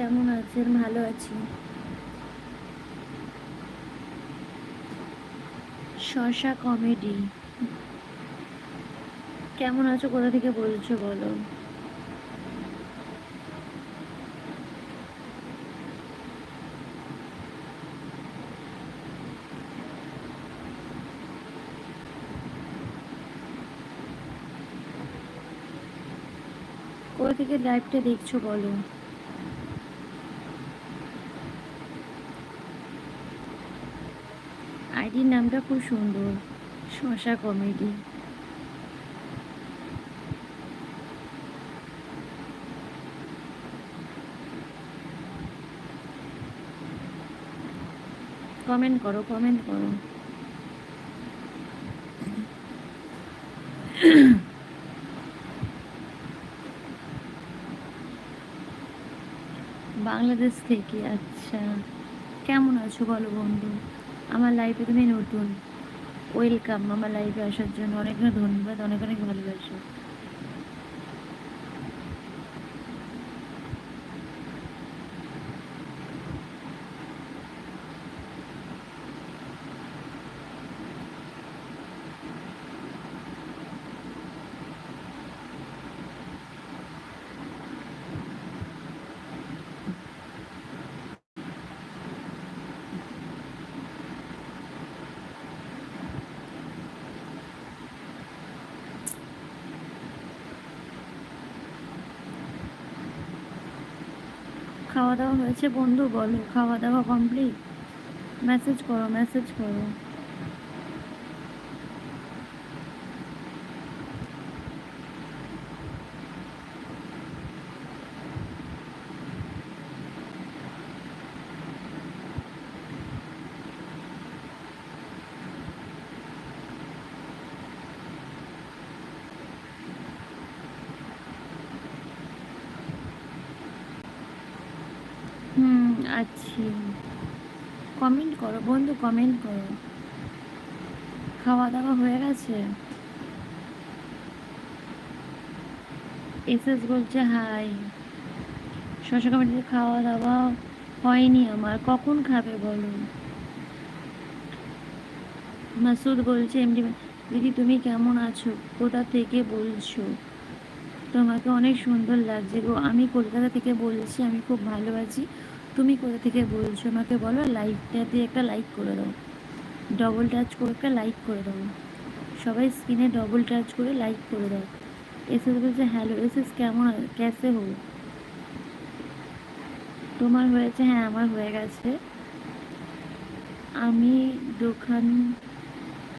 কেমন আছেন? ভালো আছি। শশা কমেডি। কেমন আছো? কোথা থেকে বলছো বলো। কোথা থেকে লাইভটা দেখছ বলো? আইডির নামটা খুব সুন্দর। শশা কমেডি। কমেন্ট করো কমেন্ট করো। বাংলাদেশ থেকে আচ্ছা। কেমন আছো বলো বন্ধু? আমার লাইফে তুমি নতুন। ওয়েলকাম আমার লাইফে আসার জন্য। অনেক অনেক ধন্যবাদ, অনেক অনেক ভালোবাসা। খাওয়া দাওয়া হয়েছে বন্ধু বলো খাওয়া দাওয়া কমপ্লিট মেসেজ করো মেসেজ করো। হুম আচ্ছা। কমেন্ট করো, বন্ধু কমেন্ট করো। খাওয়া দাওয়া হয়ে গেছে? এসএস বলছে, হাই। শশা কমেন্টে খাওয়া দাওয়া হয়নি আমার। কখন খাবে বলো? মাসুদ বলছে এমডি দিদি, তুমি কেমন আছো? কোথা থেকে বলছো? তোমাকে অনেক সুন্দর লাগছে গো। আমি কলকাতা থেকে বলছি, আমি খুব ভালো আছি তুমি কোথা থেকে বলছো? আমাকে বলো লাইকটা দিয়ে একটা লাইক করে দাও। ডবল টাচ করে একটা লাইক করে দাও। সবাই স্ক্রিনে ডবল টাচ করে লাইক করে দাও। এস এস বলছে হ্যালো এস এস কেমন ক্যাসে হো তোমার হয়েছে হ্যাঁ আমার হয়ে গেছে। আমি দোকান